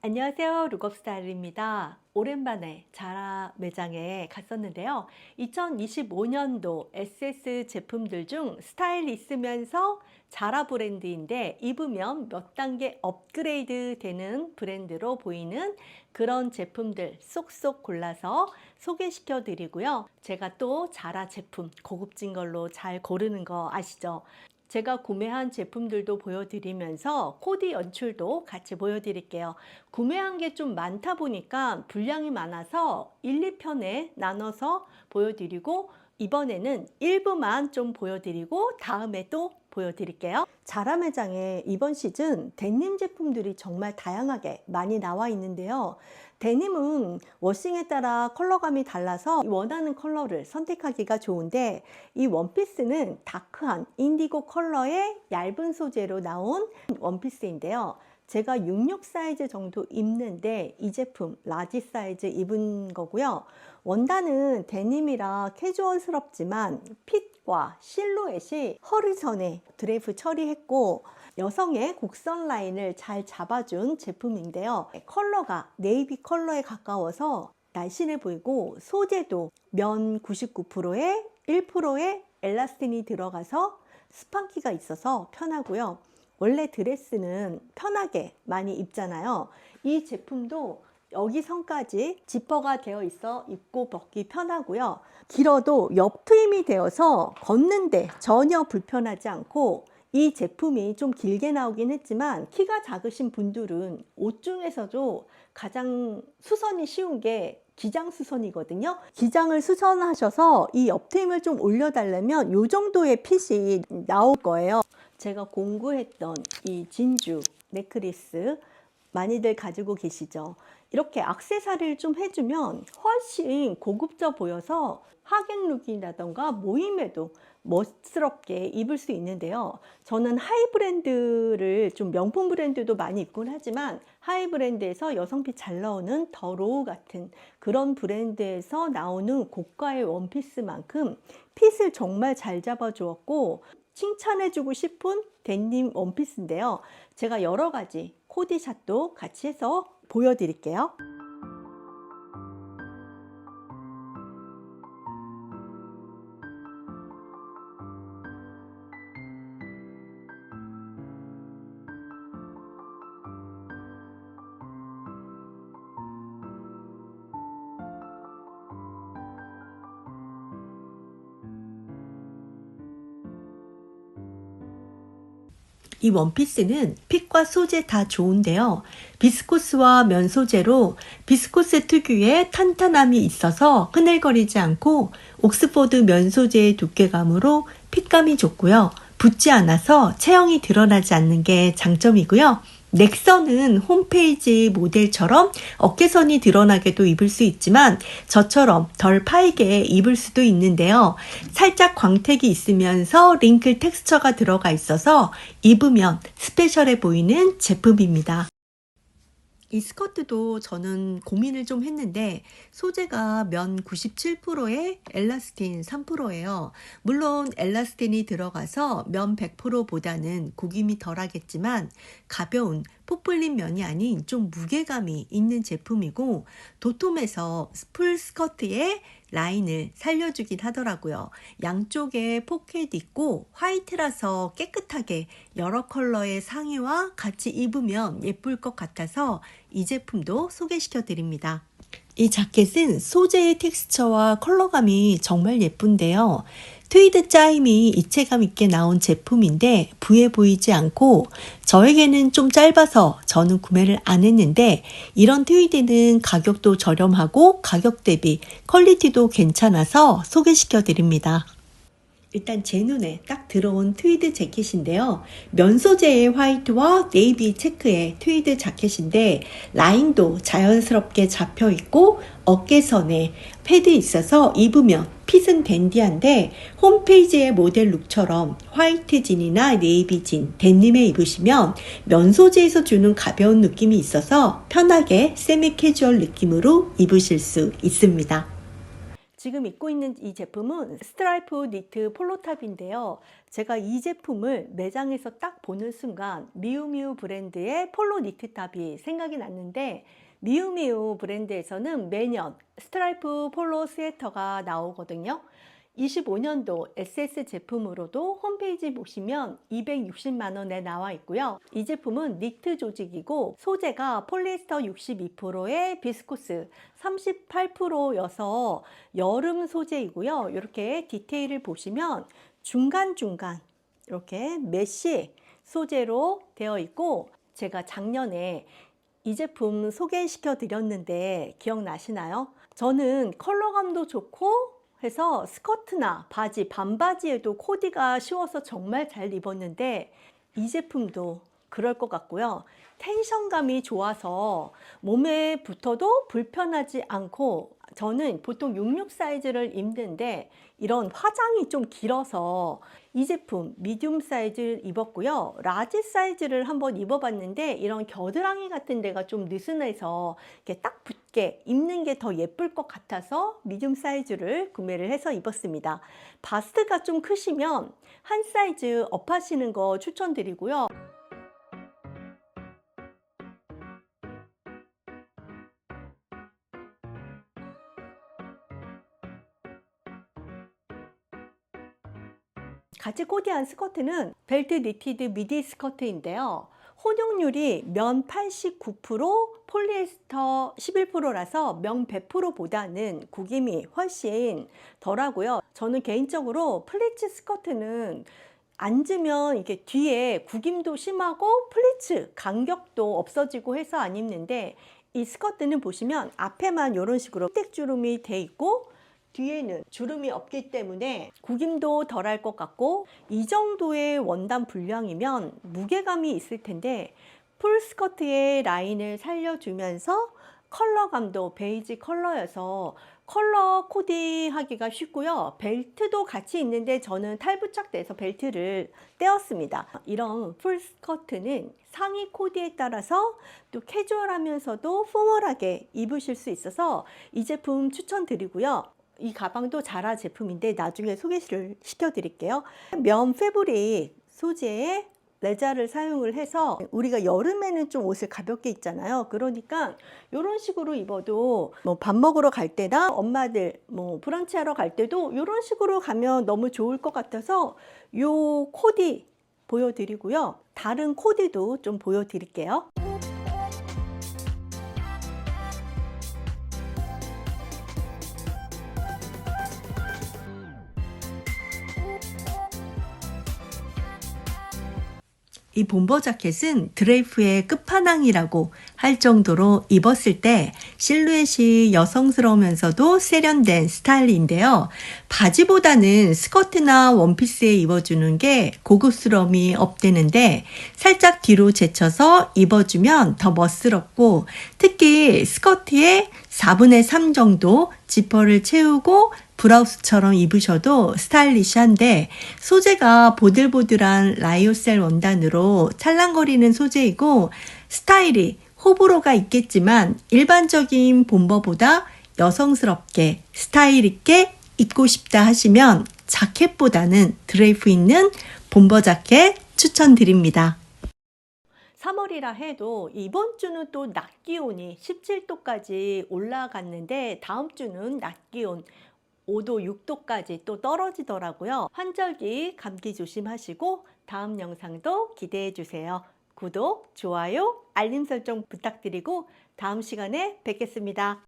안녕하세요. 룩업스타일입니다. 오랜만에 자라 매장에 갔었는데요. 2025년도 SS 제품들 중 스타일 있으면서 자라 브랜드인데 입으면 몇 단계 업그레이드 되는 브랜드로 보이는 그런 제품들 쏙쏙 골라서 소개시켜 드리고요. 제가 또 자라 제품 고급진 걸로 잘 고르는 거 아시죠? 제가 구매한 제품들도 보여드리면서 코디 연출도 같이 보여드릴게요. 구매한 게 좀 많다 보니까 분량이 많아서 1, 2편에 나눠서 보여드리고 이번에는 일부만 좀 보여드리고 다음에 또 보여드릴게요. 자라 매장에 이번 시즌 데님 제품들이 정말 다양하게 많이 나와 있는데요. 데님은 워싱에 따라 컬러감이 달라서 원하는 컬러를 선택하기가 좋은데 이 원피스는 다크한 인디고 컬러의 얇은 소재로 나온 원피스인데요. 제가 66 사이즈 정도 입는데 이 제품 라지 사이즈 입은 거고요. 원단은 데님이라 캐주얼스럽지만 핏과 실루엣이 허리선에 드레이프 처리했고 여성의 곡선 라인을 잘 잡아준 제품인데요. 컬러가 네이비 컬러에 가까워서 날씬해 보이고 소재도 면 99%에 1%의 엘라스틴이 들어가서 스판키가 있어서 편하고요. 원래 드레스는 편하게 많이 입잖아요. 이 제품도 여기 선까지 지퍼가 되어 있어 입고 벗기 편하고요. 길어도 옆 트임이 되어서 걷는데 전혀 불편하지 않고 이 제품이 좀 길게 나오긴 했지만 키가 작으신 분들은 옷 중에서도 가장 수선이 쉬운 게 기장 수선이거든요. 기장을 수선하셔서 이 옆트임을 좀 올려달라면 이 정도의 핏이 나올 거예요. 제가 공구했던 이 진주 넥클리스 많이들 가지고 계시죠. 이렇게 악세사리를 좀 해주면 훨씬 고급져 보여서 하객룩이라던가 모임에도 멋스럽게 입을 수 있는데요. 저는 하이 브랜드를 좀 명품 브랜드도 많이 입곤 하지만 하이 브랜드에서 여성핏 잘 나오는 더 로우 같은 그런 브랜드에서 나오는 고가의 원피스만큼 핏을 정말 잘 잡아 주었고 칭찬해주고 싶은 데님 원피스인데요. 제가 여러 가지 코디샷도 같이 해서 보여드릴게요. 이 원피스는 핏과 소재 다 좋은데요. 비스코스와 면 소재로 비스코스 특유의 탄탄함이 있어서 흐늘거리지 않고 옥스포드 면 소재의 두께감으로 핏감이 좋고요. 붙지 않아서 체형이 드러나지 않는 게 장점이고요. 넥선은 홈페이지 모델처럼 어깨선이 드러나게도 입을 수 있지만 저처럼 덜 파이게 입을 수도 있는데요. 살짝 광택이 있으면서 링클 텍스처가 들어가 있어서 입으면 스페셜해 보이는 제품입니다. 이 스커트도 저는 고민을 좀 했는데 소재가 면 97%에 엘라스틴 3%예요. 물론 엘라스틴이 들어가서 면 100%보다는 구김이 덜하겠지만 가벼운 포플린 면이 아닌 좀 무게감이 있는 제품이고 도톰해서 풀 스커트에 라인을 살려주긴 하더라고요. 양쪽에 포켓 있고 화이트라서 깨끗하게 여러 컬러의 상의와 같이 입으면 예쁠 것 같아서 이 제품도 소개시켜 드립니다. 이 자켓은 소재의 텍스처와 컬러감이 정말 예쁜데요. 트위드 짜임이 입체감 있게 나온 제품인데 부해 보이지 않고 저에게는 좀 짧아서 저는 구매를 안 했는데 이런 트위드는 가격도 저렴하고 가격 대비 퀄리티도 괜찮아서 소개시켜 드립니다. 일단 제 눈에 딱 들어온 트위드 재킷인데요. 면 소재의 화이트와 네이비 체크의 트위드 자켓인데 라인도 자연스럽게 잡혀 있고 어깨선에 패드 있어서 입으면 핏은 댄디한데 홈페이지의 모델 룩처럼 화이트 진이나 네이비 진, 데님에 입으시면 면 소재에서 주는 가벼운 느낌이 있어서 편하게 세미 캐주얼 느낌으로 입으실 수 있습니다. 지금 입고 있는 이 제품은 스트라이프 니트 폴로탑인데요. 제가 이 제품을 매장에서 딱 보는 순간 미우미우 브랜드의 폴로 니트탑이 생각이 났는데 미우미우 브랜드에서는 매년 스트라이프 폴로 스웨터가 나오거든요. 25년도 SS 제품으로도 홈페이지 보시면 260만 원에 나와 있고요. 이 제품은 니트 조직이고 소재가 폴리에스터 62%의 비스코스 38%여서 여름 소재이고요. 이렇게 디테일을 보시면 중간중간 이렇게 메쉬 소재로 되어 있고 제가 작년에 이 제품 소개시켜 드렸는데 기억나시나요? 저는 컬러감도 좋고 해서 스커트나 바지, 반바지에도 코디가 쉬워서 정말 잘 입었는데 이 제품도 그럴 것 같고요. 텐션감이 좋아서 몸에 붙어도 불편하지 않고 저는 보통 66 사이즈를 입는데 이런 화장이 좀 길어서 이 제품 미디움 사이즈를 입었고요. 라지 사이즈를 한번 입어봤는데 이런 겨드랑이 같은 데가 좀 느슨해서 이렇게 딱 붙 게 입는 게 더 예쁠 것 같아서 미디움 사이즈를 구매를 해서 입었습니다. 바스트가 좀 크시면 한 사이즈 업 하시는 거 추천드리고요. 같이 코디한 스커트는 벨트 니티드 미디 스커트인데요. 혼용률이 면 89%, 폴리에스터 11%라서 면 100%보다는 구김이 훨씬 덜하고요. 저는 개인적으로 플리츠 스커트는 앉으면 이게 뒤에 구김도 심하고 플리츠 간격도 없어지고 해서 안 입는데 이 스커트는 보시면 앞에만 이런 식으로 땡주름이 돼 있고 뒤에는 주름이 없기 때문에 구김도 덜할 것 같고 이 정도의 원단 분량이면 무게감이 있을 텐데 풀 스커트의 라인을 살려주면서 컬러감도 베이지 컬러여서 컬러 코디하기가 쉽고요. 벨트도 같이 있는데 저는 탈부착돼서 벨트를 떼었습니다. 이런 풀 스커트는 상의 코디에 따라서 또 캐주얼하면서도 포멀하게 입으실 수 있어서 이 제품 추천드리고요. 이 가방도 자라 제품인데 나중에 소개를 시켜드릴게요. 면 패브릭 소재의 레자를 사용을 해서 우리가 여름에는 좀 옷을 가볍게 입잖아요. 그러니까 이런 식으로 입어도 뭐 밥 먹으러 갈 때나 엄마들 뭐 브런치 하러 갈 때도 이런 식으로 가면 너무 좋을 것 같아서 요 코디 보여드리고요. 다른 코디도 좀 보여드릴게요. 이 bomber 자켓은 드레이프의 끝판왕이라고 할 정도로 입었을 때 실루엣이 여성스러우면서도 세련된 스타일인데요. 바지보다는 스커트나 원피스에 입어주는 게 고급스러움이 업되는데 살짝 뒤로 제쳐서 입어주면 더 멋스럽고 특히 스커트에 4분의 3 정도 지퍼를 채우고 브라우스처럼 입으셔도 스타일리시한데 소재가 보들보들한 라이오셀 원단으로 찰랑거리는 소재이고 스타일이 호불호가 있겠지만 일반적인 본버보다 여성스럽게 스타일 있게 입고 싶다 하시면 자켓보다는 드레이프 있는 본버 자켓 추천드립니다. 3월이라 해도 이번 주는 또 낮 기온이 17도까지 올라갔는데 다음 주는 낮 기온 5도, 6도까지 또 떨어지더라고요. 환절기 감기 조심하시고 다음 영상도 기대해 주세요. 구독, 좋아요, 알림 설정 부탁드리고 다음 시간에 뵙겠습니다.